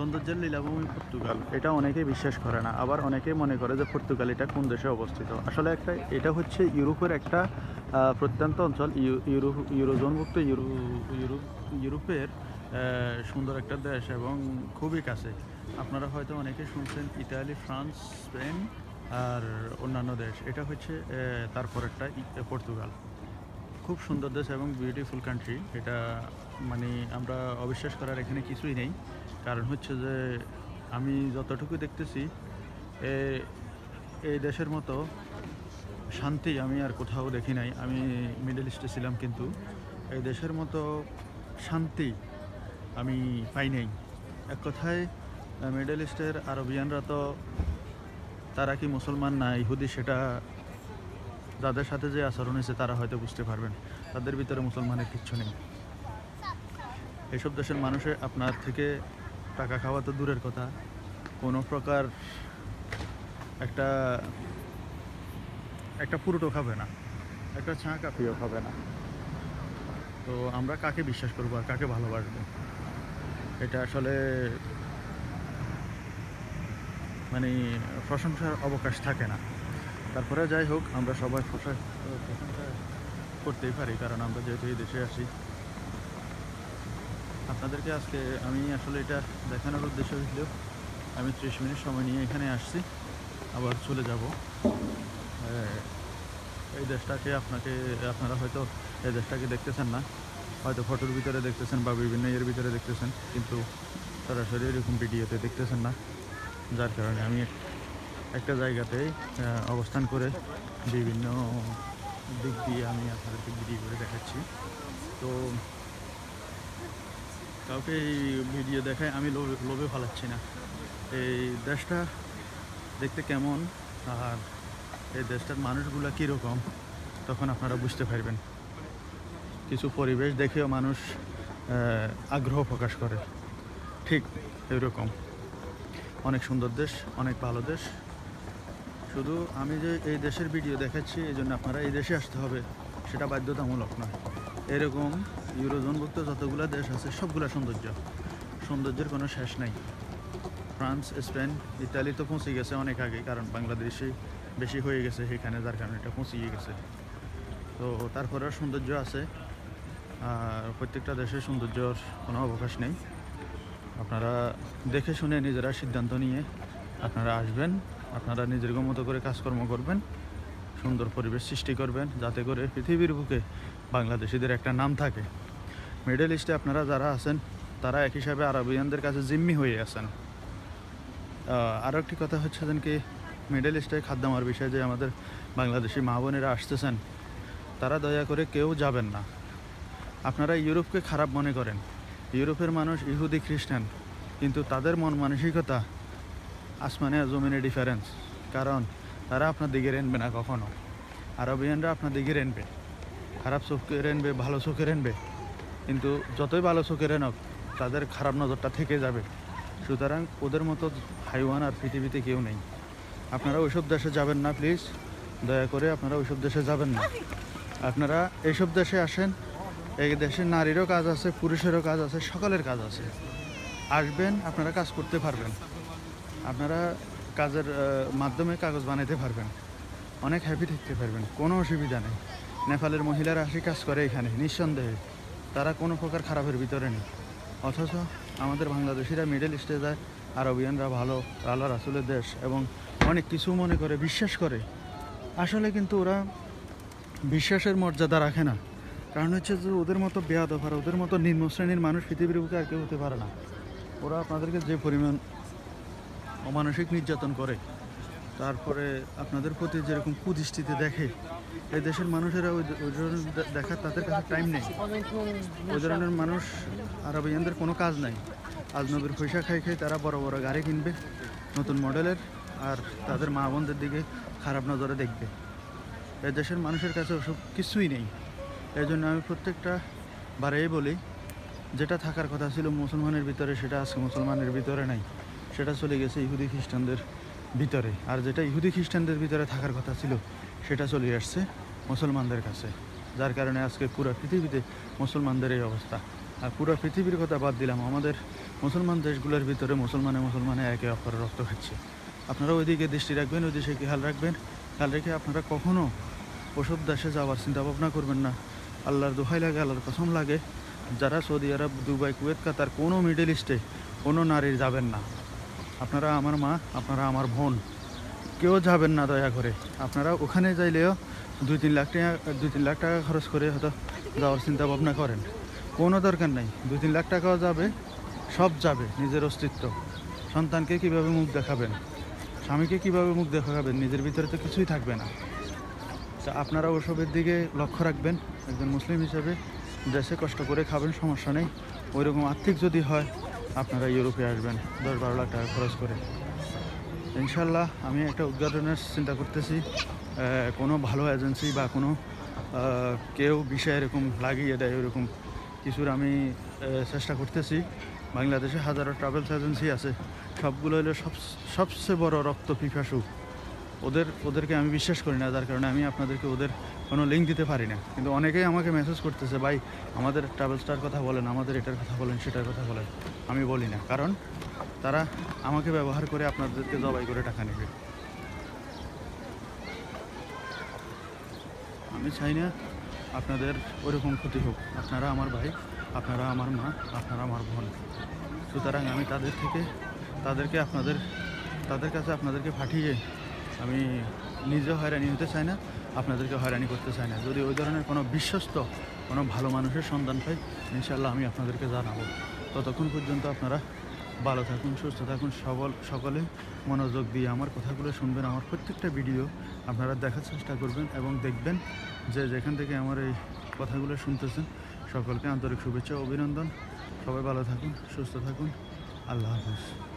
সৌন্দর্যের লীলাভূমি পর্তুগাল। এটা অনেকেই বিশ্বাস করে না, আবার অনেকেই মনে করে যে পর্তুগাল এটা কোন দেশে অবস্থিত। আসলে একটা, এটা হচ্ছে ইউরোপের একটা প্রত্যন্ত অঞ্চল। ইউ- ইউরোপ ইউরোজোনভুক্ত ইউরো ইউরোপ ইউরোপের সুন্দর একটা দেশ এবং খুবই কাছে। আপনারা হয়তো অনেকে শুনছেন ইতালি, ফ্রান্স, স্পেন আর অন্যান্য দেশ। এটা হচ্ছে তারপর একটা পর্তুগাল। খুব সুন্দর দেশ এবং বিউটিফুল কান্ট্রি এটা মানে আমরা অবিশ্বাস করার এখানে কিছুই নেই। কারণ হচ্ছে যে আমি যতটুকু দেখতেছি এই দেশের মতো শান্তি আমি আর কোথাও দেখি নাই। আমি মিডল ইস্টে ছিলাম কিন্তু এই দেশের মতো শান্তি আমি পাই নাই। এক কথায় মিডল ইস্টের আরবিয়ানরা তো তারা কি মুসলমান না ইহুদি সেটা যাদের সাথে যে আচরণ হয়েছে তারা হয়তো বুঝতে পারবেন। তাদের ভিতরে মুসলমানের কিচ্ছু নেই। এইসব দেশের মানুষে আপনার থেকে টাকা খাওয়া তো দূরের কথা। কোনো প্রকার একটা একটা পুরোটো খাবে না। একটা চা কাপিও খাবে না। তো আমরা কাকে বিশ্বাস করব আর কাকে ভালোবাসবো? এটা আসলে মানে প্রশংসার অবকাশ থাকে না। তারপরে যাই হোক, আমরা সবাই প্রশা- প্রশংসা করতেই পারি, কারণ আমরা যেহেতু এই দেশে আসি আপনাদেরকে আজকে আমি আসলে এটা দেখানোর উদ্দেশ্য ছিল আমি ত্রিশ মিনিট সময় নিয়ে এখানে আসছি আবার চলে যাব। এই দেশটাকে আপনাকে আপনারা হয়তো এই দেশটাকে দেখতেছেন না হয়তো ফটোর ভিতরে দেখতেছেন বা বিভিন্ন ইয়ের ভিতরে দেখতেছেন কিন্তু সরাসরি এরকম ভিডিওতে দেখতেছেন না যার কারণে আমি একটা জায়গাতে আহ, অবস্থান করে বিভিন্ন দিক দিয়ে আমি আপনাদেরকে ভিডিও করে দেখাচ্ছি। তো কাউকে এই ভিডিও দেখায় আমি লোভে লোভে ফালাচ্ছি না। এই দেশটা দেখতে কেমন আর এই দেশটার মানুষগুলা কীরকম, তখন আপনারা বুঝতে পারবেন। কিছু পরিবেশ দেখেও মানুষ আগ্রহ প্রকাশ করে। ঠিক এরকম। অনেক সুন্দর দেশ, অনেক ভালো দেশ। শুধু আমি যে এই দেশের ভিডিও দেখাচ্ছি, এই জন্য আপনারা এই দেশে আসতে হবে, সেটা বাধ্যতামূলক নয়। এরকম ইউরোজোনভুক্ত যতগুলো দেশ আছে, সবগুলো সৌন্দর্য। সৌন্দর্যের কোনো শেষ নাই। ফ্রান্স, স্পেন, ইতালি তো পৌঁছে গেছে অনেক আগে, কারণ বাংলাদেশে বেশি হয়ে গেছে সেখানে যার কারণে এটা পৌঁছিয়ে গেছে। তো তারপরে সৌন্দর্য আছে, আর প্রত্যেকটা দেশের সৌন্দর্যর কোনো অবকাশ নেই। আপনারা দেখে শুনে নিজেরা সিদ্ধান্ত নিয়ে আপনারা আসবেন, আপনারা নিজের মতো করে কাজকর্ম করবেন, সুন্দর পরিবেশ সৃষ্টি করবেন, যাতে করে পৃথিবীর বুকে বাংলাদেশিদের একটা নাম থাকে। মিডল ইস্টে আপনারা যারা আছেন, তারা এক হিসাবে আরবিয়ানদের কাছে জিম্মি হয়ে আছেন। আরও একটি কথা হচ্ছে যেন কি মিডল ইস্টে খাদ্যামার বিষয়ে যে আমাদের বাংলাদেশি মা বোনেরা আসতেছেন, তারা দয়া করে কেউ যাবেন না। আপনারা ইউরোপকে খারাপ মনে করেন। ইউরোপের মানুষ ইহুদি খ্রিস্টান, কিন্তু তাদের মন মানসিকতা আসমানে জমিনে ডিফারেন্স কারণ তারা আপনার দিকে রেনবে না কখনো। আরবিয়ানরা আপনার দিকে রেনবে। খারাপ চোখে রেনবে, ভালো চোখে রেনবে। কিন্তু যতই ভালো চোখে রেনক তাদের খারাপ নজরটা থেকে যাবে। সুতরাং ওদের মতো হাইওয়ান আর পৃথিবীতে কেউ নেই। আপনারা ওইসব দেশে যাবেন না, প্লিজ। দয়া করে আপনারা ওইসব দেশে যাবেন না। আপনারা এইসব দেশে আসেন, এই দেশে নারীরও কাজ আছে, পুরুষেরও কাজ আছে, সকলের কাজ আছে। আসবেন, আপনারা কাজ করতে পারবেন। আপনারা কাজের মাধ্যমে কাগজ বানাইতে পারবেন। অনেক হ্যাপি থাকতে পারবেন, কোনো অসুবিধা নেই। নেপালের মহিলারা আসি কাজ করে এখানে, নিঃসন্দেহে। তারা কোনো প্রকার খারাপের ভিতরে নেই। অথচ আমাদের বাংলাদেশিরা মিডল ইস্টে যায়, আরবিয়ানরা ভালো, আল্লাহ রাসুলের দেশ এবং অনেক কিছু মনে করে, বিশ্বাস করে। আসলে কিন্তু ওরা বিশ্বাসের মর্যাদা রাখে না। কারণ হচ্ছে যে ওদের মতো বেয়াদ আর ওদের মতো নিম্ন শ্রেণির মানুষ পৃথিবীর বুকে আর কেউ হতে পারে না। ওরা আপনাদেরকে যে পরিমাণ অমানসিক নির্যাতন করে, তারপরে আপনাদের প্রতি যেরকম কুদৃষ্টিতে দেখে এই দেশের মানুষেরা ওই ধরনের দেখার তাদের কাছে টাইম নেই। ওই ধরনের মানুষ আরবিয়ানদের কোনো কাজ নাই। আজ আজনবীর পয়সা খাই খাই তারা বড় বড় গাড়ি কিনবে, নতুন মডেলের, আর তাদের মা বোনদের দিকে খারাপ নজরে দেখবে। এই দেশের মানুষের কাছে ওসব কিছুই নেই। এই জন্য আমি প্রত্যেকটা বারেই বলি, যেটা থাকার কথা ছিল মুসলমানের ভিতরে, সেটা আজকে মুসলমানের ভিতরে নাই। সেটা চলে গেছে ইহুদি খ্রিস্টানদের ভিতরে। আর যেটা ইহুদি খ্রিস্টানদের ভিতরে থাকার কথা ছিল, সেটা চলে আসছে মুসলমানদের কাছে। যার কারণে আজকে পুরো পৃথিবীতে মুসলমানদের এই অবস্থা। আর পুরো পৃথিবীর কথা বাদ দিলাম, আমাদের মুসলমান দেশগুলোর ভিতরে মুসলমানে মুসলমানে একে অপরের রক্ত খাচ্ছে। আপনারা ওইদিকে দৃষ্টি রাখবেন ওই দিকে খেয়াল রাখবেন। খেয়াল রেখে আপনারা কখনও ওসব দেশে যাওয়ার চিন্তা ভাবনা করবেন না। আল্লাহর দোহাই লাগে, আল্লাহর কসম লাগে। যারা Saudi Arab, Dubai, Kuwait, Qatar কোনো মিডল ইস্টে কোনো নারীর যাবেন না। আপনারা আমার মা, আপনারা আমার বোন। কেউ যাবেন না দয়া করে। আপনারা ওখানে যাইলেও দুই তিন লাখ টাকা, দুই তিন লাখ টাকা খরচ করে হয়তো যাওয়ার চিন্তা ভাবনা করেন। কোনো দরকার নাই। দুই তিন লাখ টাকাও যাবে, সব যাবে নিজের অস্তিত্ব। সন্তানকে কীভাবে মুখ দেখাবেন? স্বামীকে কীভাবে মুখ দেখাবেন? নিজের ভিতরে তো কিছুই থাকবে না। তা আপনারা ওসবের দিকে লক্ষ্য রাখবেন। একজন মুসলিম হিসেবে দেশে কষ্ট করে খাবেন, সমস্যা নেই। ওই রকম আর্থিক যদি হয় আপনারা ইউরোপে আসবেন, দশ বারো লাখ টাকা খরচ করে। ইনশাল্লাহ আমি একটা উদ্ঘাটনের চিন্তা করতেছি। কোনো ভালো এজেন্সি বা কোনো কেউ বিষয় এরকম লাগিয়ে দেয়, এরকম কিছুর আমি চেষ্টা করতেছি। বাংলাদেশে হাজারো ট্রাভেলস এজেন্সি আছে, সবগুলো হলো সব, সবচেয়ে বড় রক্ত পিপাসু। ওদের, ওদেরকে আমি বিশ্বাস করি না, যার কারণে আমি আপনাদেরকে ওদের কোনো লিঙ্ক দিতে পারি না কিন্তু অনেকেই আমাকে মেসেজ করতেছে, ভাই, আমাদের ট্রাভেলসটার কথা বলেন, আমাদের এটার কথা বলেন, সেটার কথা বলেন। আমি বলি না, কারণ তারা আমাকে ব্যবহার করে আপনাদেরকে জবাই করে টাকা নেবে। আমি চাই না আপনাদের ওরকম ক্ষতি হোক। আপনারা আমার ভাই, আপনারা আমার মা, আপনারা আমার বোন। সুতরাং আমি তাদের থেকে, তাদেরকে আপনাদের, তাদের কাছে আপনাদেরকে পাঠিয়ে আমি নিজে হয়রানি হতে চাই না। আপনাদেরকে হয়রানি করতে চাই না। যদি ওই ধরনের কোনো বিশ্বস্ত, কোনো ভালো মানুষের সন্ধান পাই ইনশাল্লাহ আমি আপনাদেরকে জানাব। ততক্ষণ পর্যন্ত আপনারা ভালো থাকুন, সুস্থ থাকুন সকল সকলে মনোযোগ দিয়ে আমার কথাগুলো শুনবেন, আমার প্রত্যেকটা ভিডিও আপনারা দেখার চেষ্টা করবেন এবং দেখবেন যে যেখান থেকে আমার এই কথাগুলো শুনতেছেন, সকলকে আন্তরিক শুভেচ্ছা, অভিনন্দন। সবাই ভালো থাকুন, সুস্থ থাকুন। আল্লাহ হাফিজ।